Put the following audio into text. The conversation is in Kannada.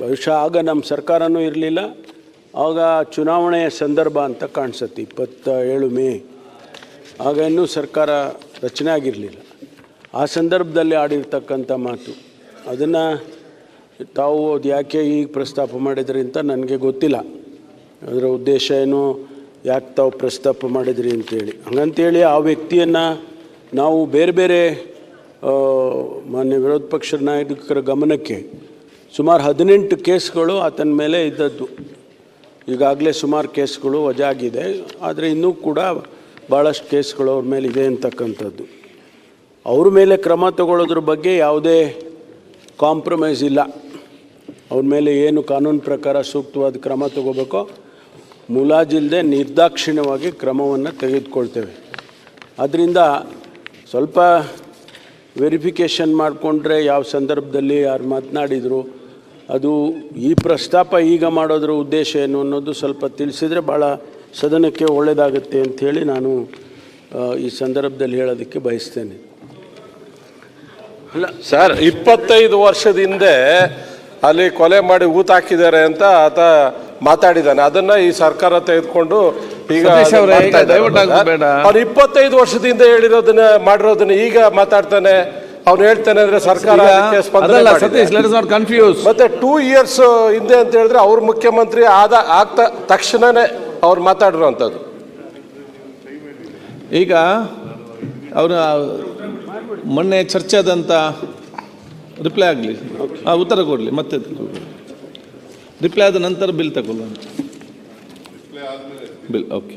ಬಹುಶಃ ಆಗ ನಮ್ಮ ಸರ್ಕಾರನೂ ಇರಲಿಲ್ಲ. ಆಗ ಚುನಾವಣೆಯ ಸಂದರ್ಭ ಅಂತ ಕಾಣಿಸುತ್ತೆ ಇಪ್ಪತ್ತ ಏಳು ಮೇ. ಆಗ ಇನ್ನೂ ಸರ್ಕಾರ ರಚನೆ ಆಗಿರಲಿಲ್ಲ. ಆ ಸಂದರ್ಭದಲ್ಲಿ ಆಡಿರ್ತಕ್ಕಂಥ ಮಾತು. ಅದನ್ನು ತಾವು ಅದು ಯಾಕೆ ಈಗ ಪ್ರಸ್ತಾಪ ಮಾಡಿದ್ರಿ ಅಂತ ನನಗೆ ಗೊತ್ತಿಲ್ಲ. ಅದರ ಉದ್ದೇಶ ಏನು, ಯಾಕೆ ತಾವು ಪ್ರಸ್ತಾಪ ಮಾಡಿದ್ರಿ ಅಂತೇಳಿ. ಹಂಗಂತೇಳಿ ಆ ವ್ಯಕ್ತಿಯನ್ನು ನಾವು ಬೇರೆ ಬೇರೆ ಮಾನ್ಯ ವಿರೋಧ ಪಕ್ಷದ ನಾಯಕರ ಗಮನಕ್ಕೆ ಸುಮಾರು ಹದಿನೆಂಟು ಕೇಸ್ಗಳು ಆತನ ಮೇಲೆ ಇದ್ದದ್ದು. ಈಗಾಗಲೇ ಸುಮಾರು ಕೇಸ್ಗಳು ವಜಾಗಿದೆ, ಆದರೆ ಇನ್ನೂ ಕೂಡ ಭಾಳಷ್ಟು ಕೇಸ್ಗಳು ಅವ್ರ ಮೇಲೆ ಇದೆ ಅಂತಕ್ಕಂಥದ್ದು. ಅವ್ರ ಮೇಲೆ ಕ್ರಮ ತಗೊಳ್ಳೋದ್ರ ಬಗ್ಗೆ ಯಾವುದೇ ಕಾಂಪ್ರಮೈಸ್ ಇಲ್ಲ. ಅವ್ರ ಮೇಲೆ ಏನು ಕಾನೂನು ಪ್ರಕಾರ ಸೂಕ್ತವಾದ ಕ್ರಮ ತಗೋಬೇಕೋ ಮುಲಾಜಿಲ್ಲದೆ ನಿರ್ದಾಕ್ಷಿಣ್ಯವಾಗಿ ಕ್ರಮವನ್ನು ತೆಗೆದುಕೊಳ್ತೇವೆ. ಅದರಿಂದ ಸ್ವಲ್ಪ ವೆರಿಫಿಕೇಷನ್ ಮಾಡಿಕೊಂಡ್ರೆ ಯಾವ ಸಂದರ್ಭದಲ್ಲಿ ಯಾರು ಮಾತನಾಡಿದರು ಅದು ಈ ಪ್ರಸ್ತಾಪ ಈಗ ಮಾಡೋದ್ರ ಉದ್ದೇಶ ಏನು ಅನ್ನೋದು ಸ್ವಲ್ಪ ತಿಳಿಸಿದರೆ ಭಾಳ ಸದನಕ್ಕೆ ಒಳ್ಳೆಯದಾಗುತ್ತೆ ಅಂಥೇಳಿ ನಾನು ಈ ಸಂದರ್ಭದಲ್ಲಿ ಹೇಳೋದಕ್ಕೆ ಬಯಸ್ತೇನೆ. ಅಲ್ಲ ಸರ್ ಇಪ್ಪತ್ತೈದು ವರ್ಷದ ಹಿಂದೆ ಅಲ್ಲಿ ಕೊಲೆ ಮಾಡಿ ಊತ ಹಾಕಿದ್ದಾರೆ ಅಂತ ಆತ ಮಾತಾಡಿದ್ದಾನೆ. ಅದನ್ನ ಈ ಸರ್ಕಾರ ತೆಗೆದುಕೊಂಡು ಈಗ ಇಪ್ಪತ್ತೈದು ವರ್ಷದಿಂದ ಹೇಳಿರೋದನ್ನ ಮಾಡಿರೋದನ್ನ ಈಗ ಮಾತಾಡ್ತಾನೆ. ಅವ್ನು ಹೇಳ್ತಾನೆ ಅಂದ್ರೆ ಸರ್ಕಾರ ಅದಕ್ಕೆ ಸ್ಪಂದನೆ ಅದಲ್ಲ ಮಾಡಿದೆ. Satish let is not confuse ಮತ್ತೆ ಟೂ ಇಯರ್ಸ್ ಹಿಂದೆ ಅಂತ ಹೇಳಿದ್ರೆ ಅವ್ರ ಮುಖ್ಯಮಂತ್ರಿ ಆದ ಆಗ್ತಾ ತಕ್ಷಣನೇ ಅವ್ರು ಮಾತಾಡಿರೋಂಥದ್ದು ಈಗ ಅವರ ಮೊನ್ನೆ ಚರ್ಚೆ ಆದಂಥ ರಿಪ್ಲೈ ಆಗಲಿ. ಆ ಉತ್ತರ ಕೊಡಲಿ ಮತ್ತೆ ರಿಪ್ಲೈ ಆದ ನಂತರ ಬಿಲ್ ತಗೊಳ್ಳೋಣ ಬಿಲ್ ಓಕೆ